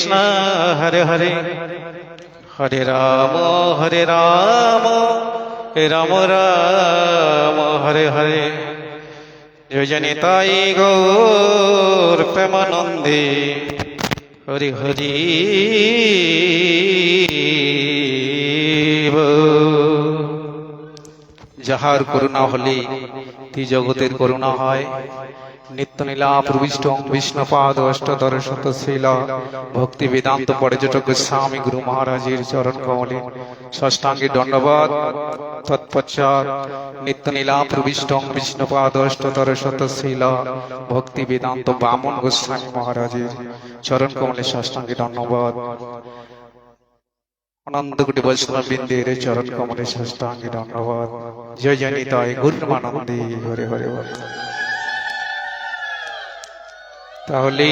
কৃষ্ণ, হরে হরে। হরে রাম হরে রাম। রাম রাম, হরে হরে। যোজনে তাই গৌর প্রেমানন্দে। হরি হরি। যাহার করুণা হলে তি জগতের করুণা হয়। নিত্যনীলা প্রবিষ্ট বিষ্ণুপাদ অষ্টদর শত শিলা ভক্তি বেদান্ত পর্যটক স্বামী গুরু মহারাজের চরণ কমলে ষষ্ঠাঙ্গে দণ্ডবাদ তৎপশ্চাৎ নিত্যনীলা প্রবিষ্ট বিষ্ণুপাদ অষ্টদর শত শিলা ভক্তি বেদান্ত বামন গোস্বামী মহারাজের চরণ কমলে ষষ্ঠাঙ্গে দণ্ডবাদ অনন্ত কোটি বৈষ্ণব বৃন্দের চরণ কমলে ষষ্ঠাঙ্গে ধন্যবাদ জয় জনিতায় গুরুমানন্দে। হরে হরে হরে। তাহলে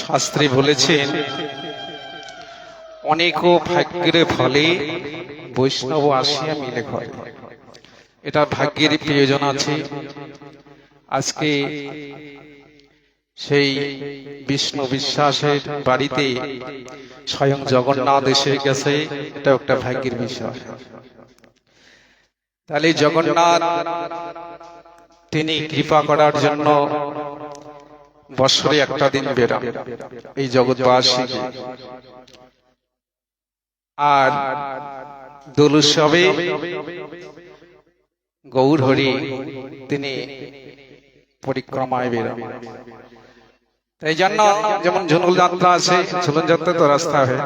শাস্ত্রে বলেছেন, অনেক ভাগ্যের ফলে বৈষ্ণব আসিয়া মিলে ঘরে। এটা ভাগ্যের প্রয়োজন আছে। আজকে সেই বিষ্ণু বিশ্বাসের বাড়িতে স্বয়ং জগন্নাথ এসে গেছে, এটা একটা ভাগ্যের বিষয়। তাহলে জগন্নাথ তিনি কৃপা করার জন্য বছরে একটা দিন বেরান এই জগৎবাসীকে আর দোল উৎসবে গৌর হরি তিনি পরিক্রমায় বেরান। এই জন্য যেমন ঝুনুল যাত্রা আছে ঝুলন যাত্রা তো রাস্তা হয়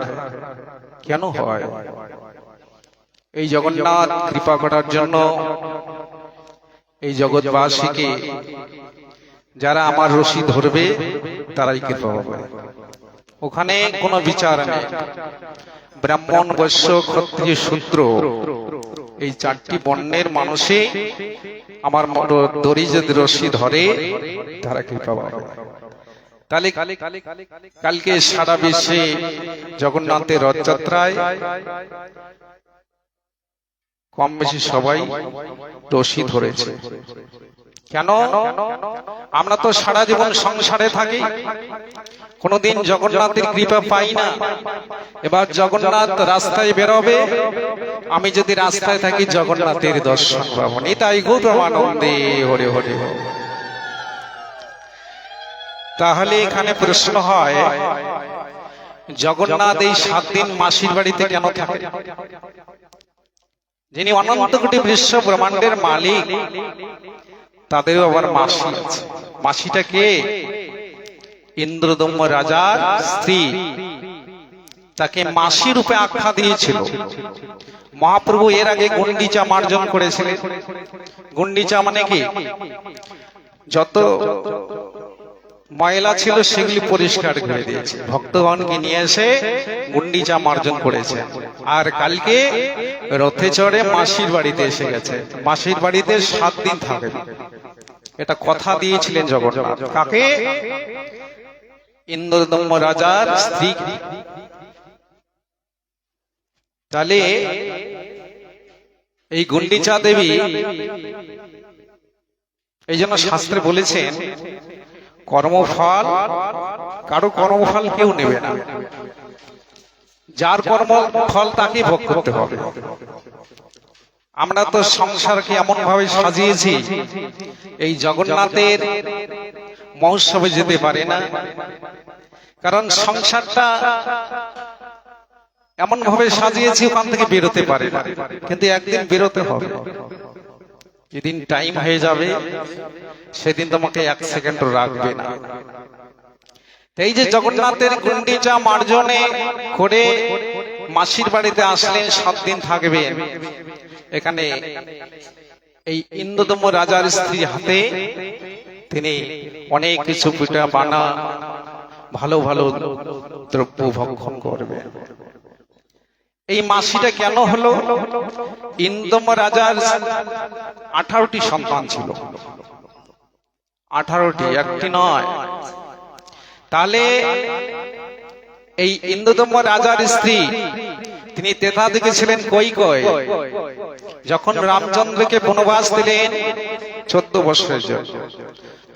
কেন হয়? এই জগন্নাথ কৃপা করার জন্য এই জগৎবাসীকে যারা আমার রশি ধরবে, তারাই কৃপা হবে ওখানে কোনো বিচার নেই। ব্রাহ্মণ, বৈশ্য, ক্ষত্রিয়, শূদ্র, এই চারটি বর্ণের মানুষে আমার দড়ি যদি রশি ধরে, তারা কৃপা পাবে। তাহলে কালকে সারা বিশ্বে জগন্নাথের রথযাত্রায় কম বেশি সবাই রশি ধরেছে। কেন? আমরা তো সারা জীবন সংসারে থাকি। কোনোদিন জগন্নাথের কৃপা পাই না। এবার জগন্নাথ রাস্তায় বেরোবে। আমি যদি রাস্তায় থাকি জগন্নাথের দর্শন পাবো। নিতাই গৌতম আনন্দে হরে হরে। তাহলে এখানে প্রশ্ন হয়, জগন্নাথ এই সাত দিন মাসির বাড়িতে কেন থাকে? যিনি অনন্ত কোটি বিশ্ব ব্রহ্মাণ্ডের মালিক, তাদেরও আবার মাসি আছে। মাসিটা কে? ইন্দ্রদম্য রাজার স্ত্রী। তাকে মাসি রূপে আখ্যা দিয়েছিল। মহাপ্রভু এর আগে গুন্ডিচা মার্জন করেছিলেন। গুন্ডিচা মানে কি? যত ময়লা ছিল সেগুলি পরিষ্কার করে দিয়েছে। ভক্তগণকে নিয়ে এসে গুন্ডিচা মার্জন করেছে। আর কালকে রথে চড়ে মাসির বাড়িতে এসে গেছে। মাসির বাড়িতে সাত দিন থাকবে এটা কথা দিয়েছিলেন জগন্নাথ। কাকে? ইন্দ্রদম্য রাজার স্ত্রী। তাহলে এই গুন্ডিচা দেবী এই জন্য শাস্ত্রে বলেছেন, কর্মফল, কারও কর্মফল কেউ নেবে না। যার কর্ম ফল তাকে ভোগ করতে হবে। আমরা তো সংসারকে এমন ভাবে সাজিয়েছি এই জগন্নাথের মহোৎসবে যেতে পারে না। কারণ সংসারটা এমন ভাবে সাজিয়েছি ওখান থেকে বেরোতে পারে না। কিন্তু একদিন বেরোতে হবে। যেদিন টাইম হয়ে যাবে সেদিন তোমাকে এক সেকেন্ড রাখবে না। এই যে জগন্নাথের গুন্ডিচা মার্জনে করে মাসির বাড়িতে আসলেন সাত দিন থাকবেন। এখানে এই ইন্দ্রতম রাজার স্ত্রী হাতে তিনি অনেক কিছু পিঠা বানা ভালো ভালো দ্রব্য ভক্ষণ করবে এই মাসিটা কেন হলো? ইন্দম রাজার আঠারোটি সন্তান ছিল। আঠারোটি একটি নয়। তাহলে এই ইন্দুদম্য রাজার স্ত্রী, তিনি তেথা দিকে ছিলেন কই কই? যখন রামচন্দ্রকে বনবাস দিলেন চোদ্দ বছরের জন্য,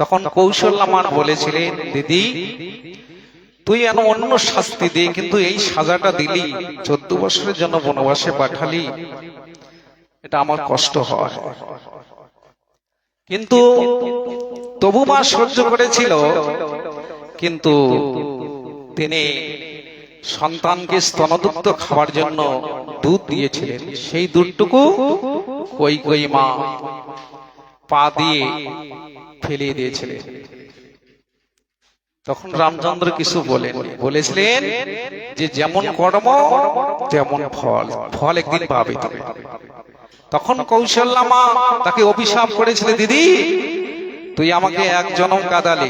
তখন কৌশল আমার বলেছিলেন, দিদি, তুই এন অন্য শাস্তি দে, কিন্তু এই সাজাটা দিলি, চোদ্দ বছরের জন্য বনবাসে পাঠালি। এটা আমার কষ্ট হয়। কিন্তু তবু মা সহ্য করেছিল কিন্তু তিনি সন্তানকে স্তনদুগ্ধ খাওয়ার জন্য দুধ দিয়েছিলেন। সেই দুধটুকু কই কই মা পা দিয়ে ফেলিয়ে দিয়েছিলেন। তখন রামচন্দ্র কিছু বলেন বলেছিলেন যে, যেমন কর্ম, তেমন ফল। ফল একদিন পাবে তখন কৌশল্যা মা তাকে অভিশাপ করেছিল দিদি তুই আমাকে এক জনম কাঁদালি,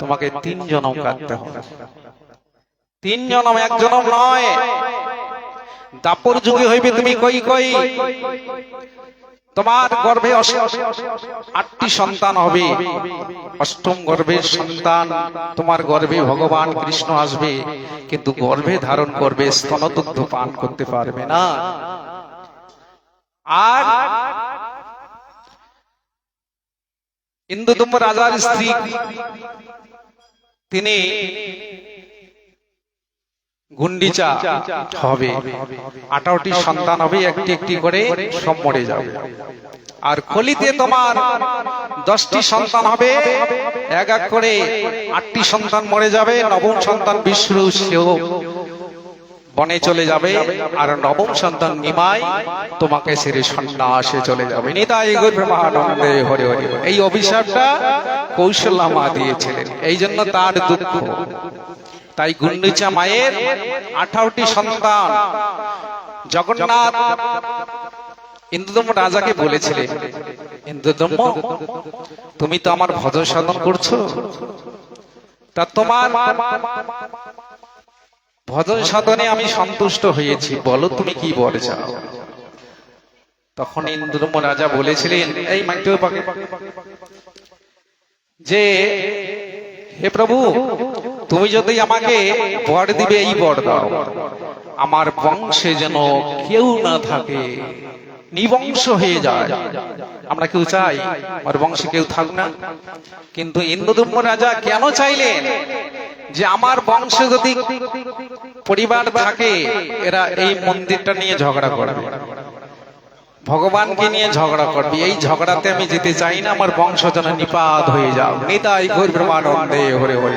তোমাকে তিন জনম কাঁদতে হবে। তিন জনম এক জনম নয়। দাপর যুগে হইবে তুমি কই কই। তোমার গর্ভে আটটি সন্তান হবে। অষ্টম গর্ভের সন্তান, তোমার গর্ভে ভগবান কৃষ্ণ আসবে, কিন্তু গর্ভে ধারণ করবে স্তনদুগ্ধ পান করতে পারবে না। আর ইন্দুদম্ব রাজার স্ত্রী। তিনি গুন্ডিচা হবে। আঠারোটি সন্তান হবে, একটি একটি করে সব মরে যাবে। আর কলিতে তোমার দশটি সন্তান হবে, এক এক করে আটটি সন্তান মরে যাবে, নবম সন্তান বিষ্ণু সেও। বনে চলে যাবে আর নবম সন্তান নিমাই তোমাকে ছেড়ে সন্ন্যাসে চলে যাবে। হরে এই অভিশাপটা কৌশল্যা মা দিয়েছিলেন। এই জন্য তার দুঃখ। তাই গুন্ডিচা মায়ের আঠারোটি সন্তান জগন্নাথ ইন্দ্রদম্ভ রাজাকে বলেছিলেন ইন্দ্রদম্ভ তুমি তো আমার ভজন সাধন করছ। তা তোমার ভজন সাধনে আমি সন্তুষ্ট হয়েছি। বলো তুমি কি বলে চাও? তখন ইন্দ্রম রাজা বলেছিলেন এই যে হে প্রভু তুমি যদি আমাকে বর দিবে এই বর দাও। আমার বংশে যেন কেউ না থাকে। নিবংশ হয়ে যায়। আমরা কেউ চাই আমার বংশে কেউ থাক না। কিন্তু ইন্দ্রদম্ভ রাজা কেন চাইলেন? যে আমার বংশ যদি পরিবার থাকে এরা এই মন্দিরটা নিয়ে ঝগড়া করবে। ভগবানকে নিয়ে ঝগড়া করবি। এই ঝগড়াতে আমি যেতে চাই না আমার বংশ যেন নিপাত হয়ে যাও নিতাই ঘোর ব্রহ্মানন্দে হরে হরে।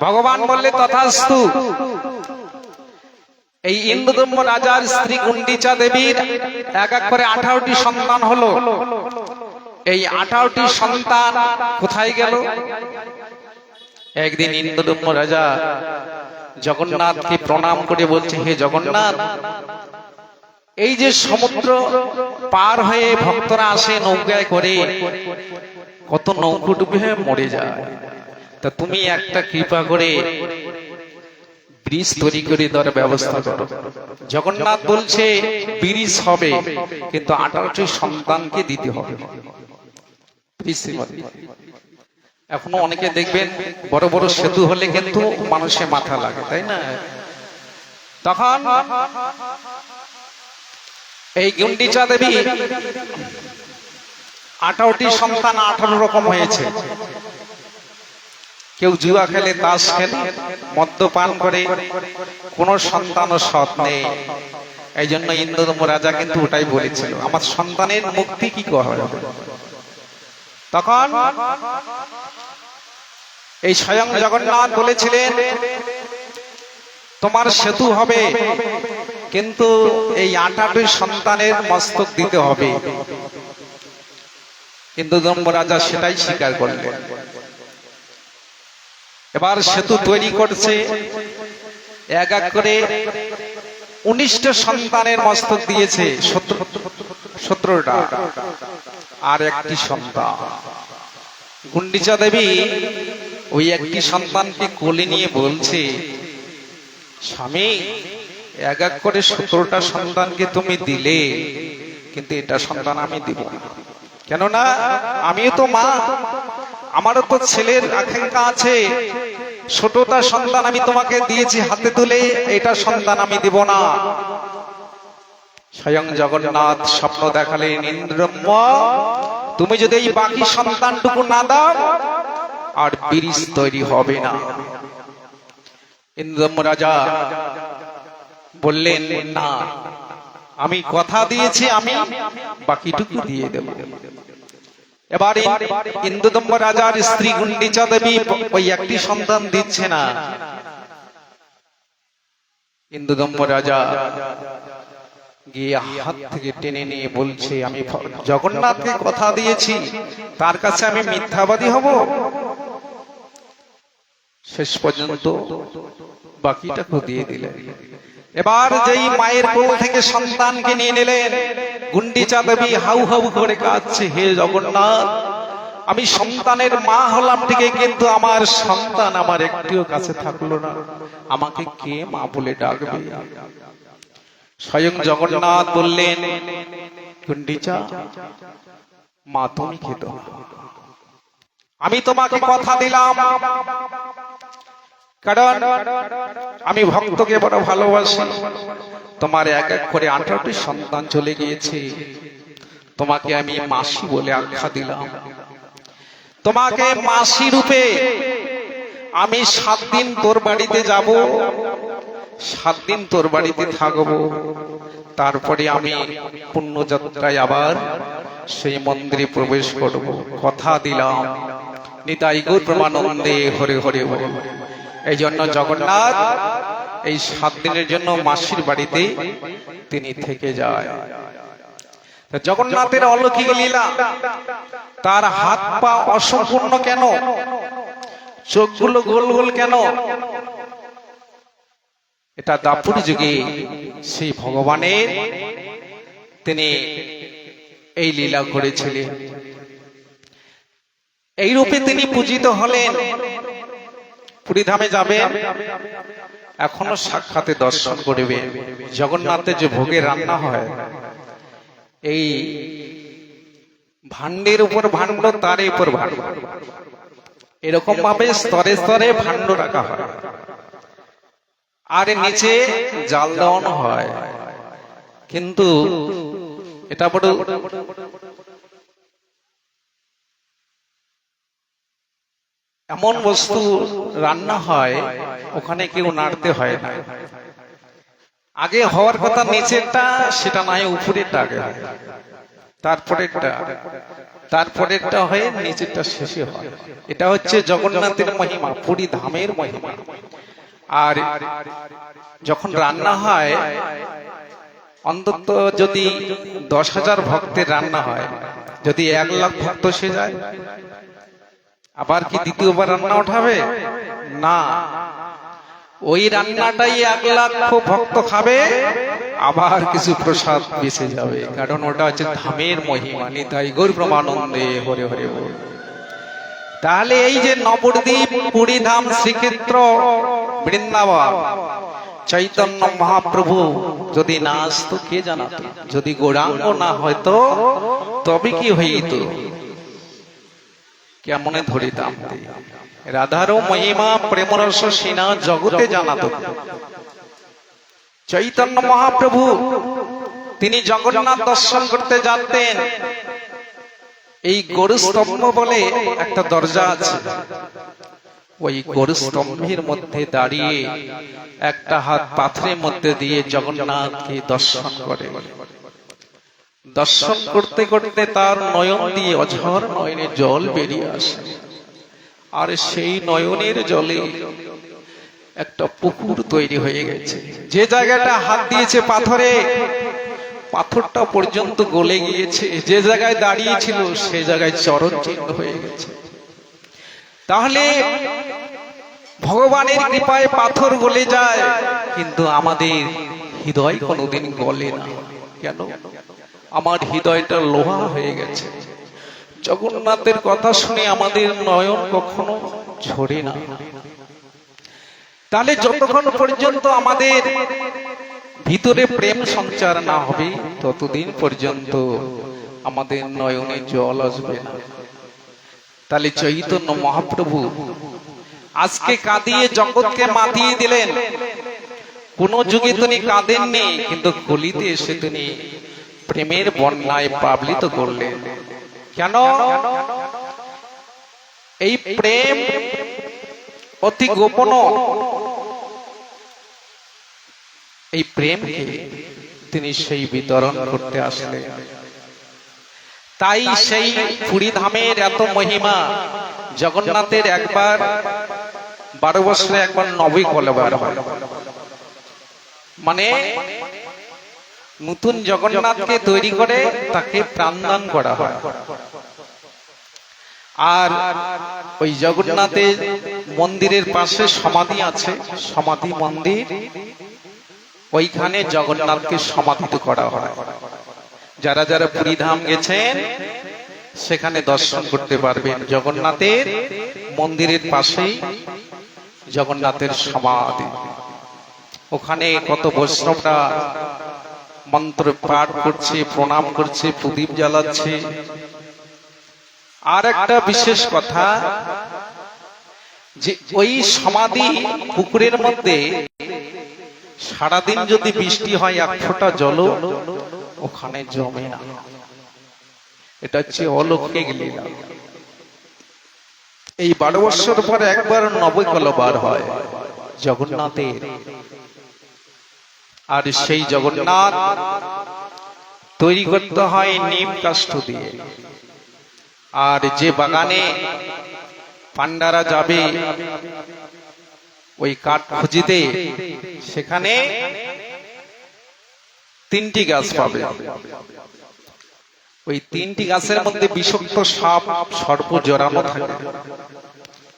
ভগবান বললে তথাস্তু। এই ইন্দ্রদম্ভ রাজার স্ত্রী গুন্ডিচা দেবীর এক এক করে আঠারোটি সন্তান হলো। এই আঠারোটি সন্তান কোথায় গেল? একদিন ইন্দ্রদম্ভ রাজা জগন্নাথকে প্রণাম করে বলছে, হে জগন্নাথ, এই যে সমুদ্র পার হয়ে ভক্তরা আসে নৌকায় করে, কত নৌকো ডুবে মরে যায়। তা তুমি একটা কৃপা করে ব্রিজ তৈরি করে দেওয়ার ব্যবস্থা করো। জগন্নাথ বলছে, ব্রিজ হবে, কিন্তু আঠারোটি সন্তানকে দিতে হবে। এখনও অনেকে দেখবেন, বড় বড় সেতু হলে কিন্তু মানুষের মাথা লাগে, তাই না? তখন এই গুন্ডিচা দেবী আঠারোটি সন্তান আঠারো রকম হয়েছে। কেউ জুয়া খেলে, তাস খেলে, মদ্যপান করে, কোন সন্তানও সৎ নেই। এই জন্য ইন্দ্রদম রাজা কিন্তু ওটাই বলেছিল, আমার সন্তানের মুক্তি কি হবে? তখন এই স্বয়ং জগন্নাথ বলেছিলেন, তোমার সেতু হবে, কিন্তু এই আটাটি সন্তানের মস্তক দিতে হবে। কিন্তু দম্ব রাজা সেটাই স্বীকার করলেন। এবার সেতু তৈরি করছে। এক এক করে উনিশটা সন্তানের মস্তক দিয়েছে সতেরোটা আর একটি সন্তান। গুন্ডিচা দেবী ওই একটি সন্তানকে কোলে নিয়ে বলছে স্বামী এক এক করে সতেরোটা সন্তানকে তুমি দিলে কিন্তু এটা সন্তান আমি দিব। কেননা আমিও তো মা। আমারও তো ছেলের আকাঙ্ক্ষা আছে। ছোটটা সন্তান আমি তোমাকে দিয়েছি হাতে তুলে, এটা সন্তান আমি দিব না। স্বয়ং জগন্নাথ স্বপ্ন দেখালেন ইন্দ্রম্য তুমি যদি এই বাকি সন্তানটুকু না দাও, আর ব্রিজ তৈরি হবে না। ইন্দ্রম রাজা বললেন, না, আমি কথা দিয়েছি, আমি বাকিটুকু দিয়ে দেব। এবারে ইন্দুদম্ব রাজার স্ত্রী গুন্ডিচা দেবী ওই একটি সন্তান দিচ্ছে না। ইন্দুদম্ব রাজা গিয়ে হাত থেকে টেনে নিয়ে বলছে, আমি জগন্নাথকে কথা দিয়েছি, তার কাছে আমি মিথ্যাবাদী হব। শেষ পর্যন্ত বাকিটাকে দিয়ে দিলেন। এবার যেই মায়ের কোল থেকে সন্তানকে নিয়ে নিলেন, গুন্ডিচা দেবী হাউ হাউ করে কাঁদছে, হে জগন্নাথ, আমি সন্তানের মা হলাম ঠিকই, কিন্তু আমার সন্তান আমার একটিও কাছে থাকল না। আমাকে কে মা বলে ডাকবে? স্বয়ং জগন্নাথ বললেন, গুন্ডিচা, মা তুমি খেত আমি তোমাকে কথা দিলাম কারণ আমি ভক্তকে বড় ভালোবাসি। তোমার এক এক করে আঠারোটি সন্তান চলে গিয়েছে। তোমাকে আমি মাসি বলে আখ্যা দিলাম। তোমাকে মাসি রূপে আমি সাত দিন তোর বাড়িতে যাব, সাত দিন তোর বাড়িতে থাকব। তারপরে আমি পুণ্যযাত্রায় আবার সেই মন্দিরে প্রবেশ করব। কথা দিলাম। নিতাই গৌর প্রমানন্দে হরে হরে হরে এই জন্য জগন্নাথ এই সাত দিনের জন্য মাসির বাড়িতে তিনি থেকে যায়। জগন্নাথের অলৌকিক লীলা তার হাত পা অসম্পূর্ণ কেন? চোখগুলো গোল গোল কেন? এটা দাপুর যুগে সেই ভগবানের তিনি এই লীলা করেছিলেন। এই রূপে তিনি পূজিত হলেন। পুরীধামে যাবে, এখনও সাক্ষাতে দর্শন করবে। জগন্নাথের যে ভোগে রান্না হয়, এই ভান্ডের উপর ভাণ্ড তার উপর ভাণ্ড। এরকম ভাবে স্তরে স্তরে ভাণ্ড রাখা হয়। আর নিচে জাল দেওয়ানো হয়। কিন্তু এটা বড় এমন বস্তু রান্না হয়, ওখানে কেউ নাড়তে হয় না। আগে হওয়ার কথা নিচেরটা, সেটা নয়, উপরেরটা আগে তারপরেরটা তারপরেরটা হয়ে নিচেরটা শেষে হয়। এটা হচ্ছে জগন্নাথের মহিমা পুরী ধামের মহিমা। আর যখন রান্না হয়, অন্তত যদি দশ হাজার ভক্তের রান্না হয়, যদি এক লাখ ভক্ত সে যায় আবার কি দ্বিতীয়বার রান্না উঠাবে? না। ওই রান্নাটাই এক লক্ষ ভক্ত খাবে, আবার কিছু প্রসাদ বেঁচে যাবে। কারণ ওটা হচ্ছে ধামের মহিমা, নিতাই গৌর প্রমানন্দে হরে হরে তাহলে এই যে নবদ্বীপ পুরী ধাম শ্রীক্ষেত্র, বৃন্দাবন, চৈতন্য মহাপ্রভু যদি না আসতো, কে জানাতো? যদি গৌরাঙ্গ না হয়তো, তবে কি হইত? কেমনে ধরিতাম? রাধারও মহিমা প্রেমরস সিনা জগতে জানাত চৈতন্য মহাপ্রভু, তিনি জগন্নাথ দর্শন করতে যাতেন এই গরু স্তম্ভ বলে একটা দরজা আছে। ওই গরু স্তম্ভের মধ্যে দাঁড়িয়ে একটা হাত পাথরের মধ্যে দিয়ে জগন্নাথকে দর্শন করে। দর্শন করতে করতে তার নয়ন দিয়ে অঝর নয়নে জল বেরিয়ে আসে। আর সেই নয়নের জলে একটা পুকুর তৈরি হয়ে গেছে। যে জায়গাটা হাত দিয়েছে পাথরে, পাথরটা পর্যন্ত গলে গিয়েছে। যে জায়গায় দাঁড়িয়েছিল সে জায়গায় চরণ চিহ্ন হয়ে গেছে। তাহলে ভগবানের কৃপায় পাথর গলে যায়, কিন্তু আমাদের হৃদয় কোনোদিন গলে না। কেন? আমার হৃদয়টা লোহা হয়ে গেছে। জগন্নাথের কথা শুনে আমাদের নয়ন কখনো ঝরে না। তাহলে যতক্ষণ পর্যন্ত আমাদের ভিতরে প্রেম সঞ্চার না হবে, ততদিন পর্যন্ত আমাদের নয়নে জল আসবে না। তাহলে চৈতন্য মহাপ্রভু আজকে কাঁদিয়ে জগৎকে মাতিয়ে দিলেন। কোন যুগে তিনি কাঁদেননি, কিন্তু কলিতে এসে তিনি প্রেমের বন্যায় প্লাবিত করলেন কেন? এই প্রেম অতি গোপন। এই প্রেমকে তিনি সেই বিতরণ করতে আসলেন। তাই সেই পুরী ধামের এত মহিমা জগন্নাথের একবার, বারো বছরে একবার নবী হয়। মানে নতুন জগন্নাথকে তৈরি করে তাকে প্রাণদান করা হয়। আর ওই জগন্নাথের মন্দিরের পাশে সমাধি আছে, সমাধি মন্দির। ওইখানে জগন্নাথকে সমাধিত করা হয়। যারা যারা পুরীধাম গেছেন, সেখানে দর্শন করতে পারবেন জগন্নাথের মন্দিরের পাশেই জগন্নাথের সমাধি। ওখানে কত বৈষ্ণবরা মন্ত্র পাঠ করছে, প্রণাম করছে, প্রদীপ জ্বালাচ্ছে। আর একটা বিশেষ কথা, যে ওই সমাধি পুকুরের মধ্যে সারাদিন যদি বৃষ্টি হয়, এক ফোঁটা জল ওখানে জমে না। এটা হচ্ছে অলৌকিক লীলা। এই বারো বছর পর একবার নবকলবার হয়, জগন্নাথের। আর সেই জগন্নাথ তৈরি করতে হয় নিম কাষ্ঠ দিয়ে। আর যে বাগানে পান্ডারা যাবে, ওই কাঠ খুঁজিতে সেখানে তিনটি গাছ পাবে। ওই তিনটি গাছের মধ্যে বিষাক্ত সাপ, সর্প জড়ানো থাকে।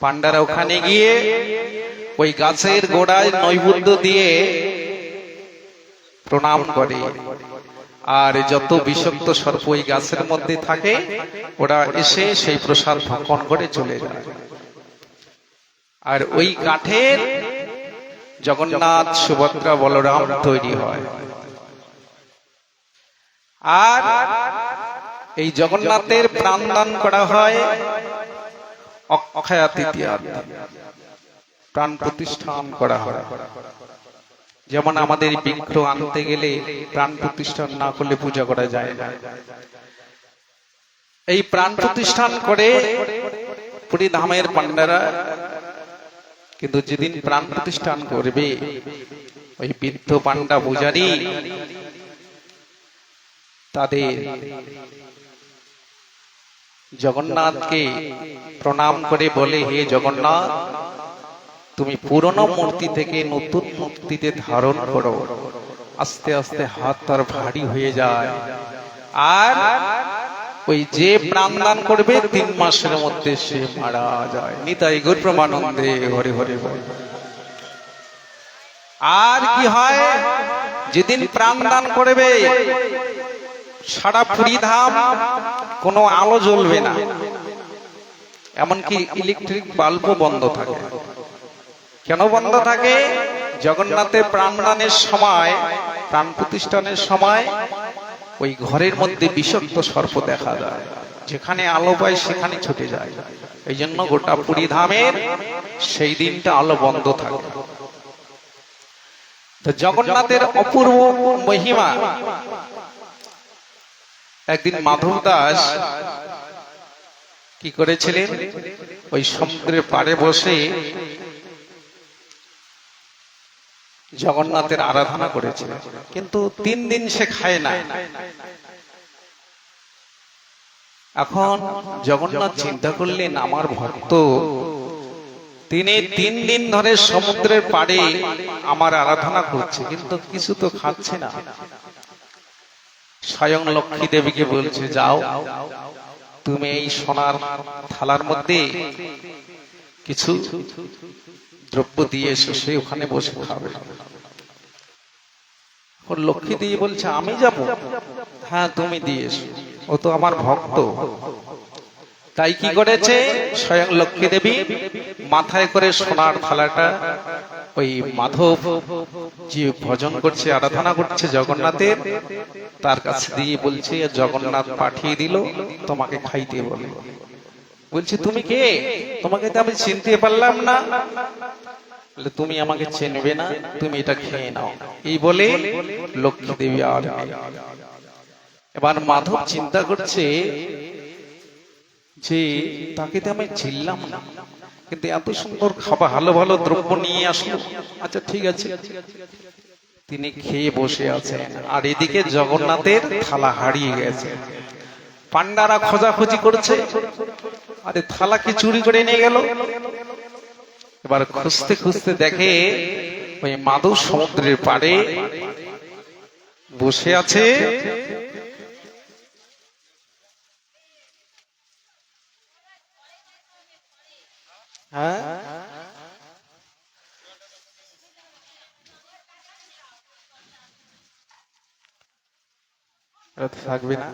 পান্ডারা ওখানে গিয়ে ওই গাছের গোড়ায় নৈবুদ্য দিয়ে প্রণাম করে। আর যত বিষাক্ত সর্প ওই গাছের মধ্যে থাকে, ওরা এসে সেই প্রসাদ ভক্ষণ করে চলে যায়। আর ওই কাঠের জগন্নাথ, সুভদ্রা, বলরাম তৈরি হয়। আর এই জগন্নাথের প্রাণদান করা হয় অক্ষয়া তৃতীয়া প্রাণ প্রতিষ্ঠান করা হয়। যেমন আমাদের বৃক্ষ আনতে গেলে প্রাণ প্রতিষ্ঠান না করলে পূজা করা যায় না। এই প্রাণ প্রতিষ্ঠান করে পুরী ধামের পান্ডারা কিন্তু যেদিন প্রাণ প্রতিষ্ঠান করবে, ওই বৃদ্ধ পান্ডা পূজারি তাদের জগন্নাথকে প্রণাম করে বলে, হে জগন্নাথ তুমি পুরনো মূর্তি থেকে নতুন মূর্তিতে ধারণ করো। আস্তে আস্তে হাত তার ভারী হয়ে যায়। আর ওই যে প্রাণদান করবে, তিন মাসের মধ্যে সে মারা যায়। নিতাই গুর প্রমানন্দে হরে হরে। আর কি হয়? যেদিন প্রাণদান করবে, সারা পুরী ধাম কোনো আলো জ্বলবে না। এমনকি ইলেকট্রিক বাল্বও বন্ধ থাকে। কেন বন্ধ থাকে? জগন্নাথের প্রাণদানের সময় প্রাণ প্রতিষ্ঠানের সময়, ওই ঘরের মধ্যে বিষাক্ত সর্প দেখা যায়। যেখানে আলো পায়, সেখানে ছুটে যায়। এই জন্য গোটা পুরী ধামের সেই দিনটা আলো বন্ধ থাকে। তো জগন্নাথের অপূর্ব মহিমা। একদিন মাধব দাস কি করেছিলেন? ওই সমুদ্রের পাড়ে বসে জগন্নাথের আরাধনা করেছিলেন কিন্তু তিন দিন সে খায় না। এখন জগন্নাথ চিন্তা করলেন আমার ভক্ত তিনি তিন দিন ধরে সমুদ্রের পাড়ে আমার আরাধনা করছে কিন্তু কিছু তো খাচ্ছে না। স্বয়ং লক্ষ্মী দেবীকে বলছে যাও তুমি এই সোনার থালার মধ্যে কিছু দ্রব্য দিয়ে এসো সে ওখানে বসে খাবে। লক্ষ্মী দিয়ে বলছে, আমি যাব? হ্যাঁ তুমি দিয়ে এসো। ও তো আমার ভক্ত। তাই কি করেছে? স্বয়ং লক্ষ্মী দেবী মাথায় করে সোনার থালাটা ওই মাধব যে ভজন করছে, আরাধনা করছে জগন্নাথের, তার কাছে দিয়ে বলছে, জগন্নাথ পাঠিয়ে দিল, তোমাকে খাইতে বলে। বলছে, তুমি কে? তোমাকে তো আমি চিনতে পারলাম না। বলে, তুমি আমাকে চিনবে না তুমি এটা খেয়ে নাও। এই বলে লক্ষ্মী দেবী আর এবার মাধব চিন্তা করছে যে তাকে তো আমি ছিলাম না। কিন্তু এত সুন্দর খাবার ভালো ভালো দ্রব্য নিয়ে আসলো। আচ্ছা ঠিক আছে। তিনি খেয়ে বসে আছেন। আর এদিকে জগন্নাথের থালা হারিয়ে গেছে। পান্ডারা খোঁজাখুঁজি করছে। আরে থালা কি চুরি করে নিয়ে গেল? এবার খুঁজতে খুঁজতে দেখে ওই মাধব সমুদ্রের পাড়ে বসে আছে। হ্যাঁ? থাকবে না।